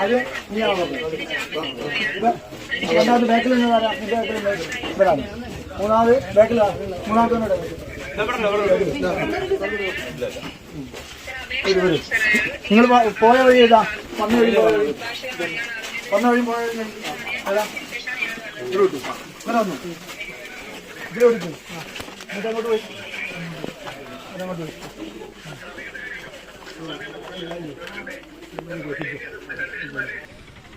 ആദ്യം നീയാണ് രണ്ടാമത് ബാക്കിൽ നിന്ന് വരാം ബാക്കിൽ വരാം മൂന്നാമത് ബാക്കിൽ. മൂന്നാമത്തെ നിങ്ങൾ പോയ വഴി. ഏതാ വന്ന വഴി പോയ വന്ന വഴി. പോയ വഴി ഏതാ ഇവിടെ വന്നു. ഓടിച്ചു എന്നിട്ട് അങ്ങോട്ട് പോയി. അങ്ങോട്ട് പോയി.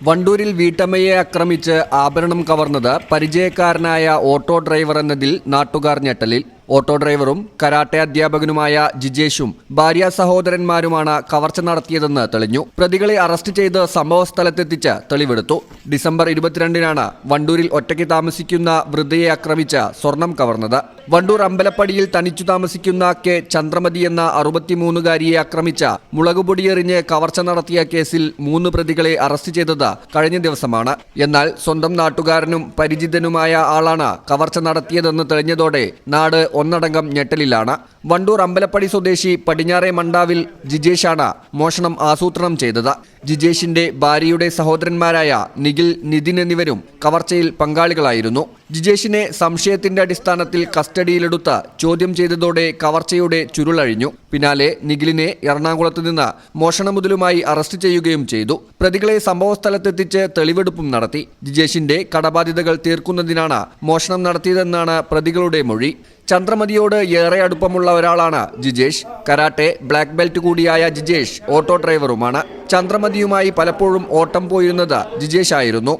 വണ്ടൂരിൽ വീട്ടമ്മയെ ആക്രമിച്ച് ആഭരണം കവർന്നത് പരിചയക്കാരനായ ഓട്ടോ ഡ്രൈവർ എന്നതിൽ നാട്ടുകാർ ഞെട്ടലിൽ. ഓട്ടോ ഡ്രൈവറും കരാട്ടെ അധ്യാപകനുമായ ജിജേഷും ഭാര്യ സഹോദരന്മാരുമാണ് കവർച്ച നടത്തിയതെന്ന് തെളിഞ്ഞു. പ്രതികളെ അറസ്റ്റ് ചെയ്ത് സംഭവ സ്ഥലത്തെത്തിച്ച് തെളിവെടുത്തു. ഡിസംബർ ഇരുപത്തിരണ്ടിനാണ് വണ്ടൂരിൽ ഒറ്റയ്ക്ക് താമസിക്കുന്ന വൃദ്ധയെ ആക്രമിച്ച് സ്വർണം കവർന്നത്. വണ്ടൂർ അമ്പലപ്പടിയിൽ തനിച്ചു താമസിക്കുന്ന കെ. ചന്ദ്രമതി എന്ന അറുപത്തിമൂന്നുകാരിയെ ആക്രമിച്ച മുളകുപൊടി എറിഞ്ഞ് കവർച്ച നടത്തിയ കേസിൽ മൂന്ന് പ്രതികളെ അറസ്റ്റ് ചെയ്തത് കഴിഞ്ഞ ദിവസമാണ്. എന്നാൽ സ്വന്തം നാട്ടുകാരനും പരിചിതനുമായ ആളാണ് കവർച്ച നടത്തിയതെന്ന് തെളിഞ്ഞതോടെ നാട് ഒന്നടങ്കം ഞെട്ടലിലാണ്. വണ്ടൂർ അമ്പലപ്പടി സ്വദേശി പടിഞ്ഞാറെ മണ്ടാവിൽ ജിജേഷാണ് മോഷണം ആസൂത്രണം ചെയ്തത്. ജിജേഷിന്റെ ഭാര്യയുടെ സഹോദരന്മാരായ നിഖിൽ നിതിൻ എന്നിവരും കവർച്ചയിൽ പങ്കാളികളായിരുന്നു. ജിജേഷിനെ സംശയത്തിന്റെ അടിസ്ഥാനത്തിൽ കസ്റ്റഡിയിലെടുത്ത് ചോദ്യം ചെയ്തതോടെ കവർച്ചയുടെ ചുരുളഴിഞ്ഞു. പിന്നാലെ നിഖിലിനെ എറണാകുളത്ത് നിന്ന് മോഷണ മുതലുമായി അറസ്റ്റ് ചെയ്യുകയും ചെയ്തു. പ്രതികളെ സംഭവസ്ഥലത്തെത്തിച്ച് തെളിവെടുപ്പും നടത്തി. ജിജേഷിന്റെ കടബാധ്യതകൾ തീർക്കുന്നതിനാണ് മോഷണം നടത്തിയതെന്നാണ് പ്രതികളുടെ മൊഴി. ചന്ദ്രമതിയോട് ഏറെ അടുപ്പമുള്ള ഒരാളാണ് ജിജേഷ്. കരാട്ടെ ബ്ലാക്ക് ബെൽറ്റ് കൂടിയായ ജിജേഷ് ഓട്ടോ ഡ്രൈവറുമാണ്. ചന്ദ്രമതിയുമായി പലപ്പോഴും ഓട്ടം പോയിരുന്നത് ജിജേഷ് ആയിരുന്നു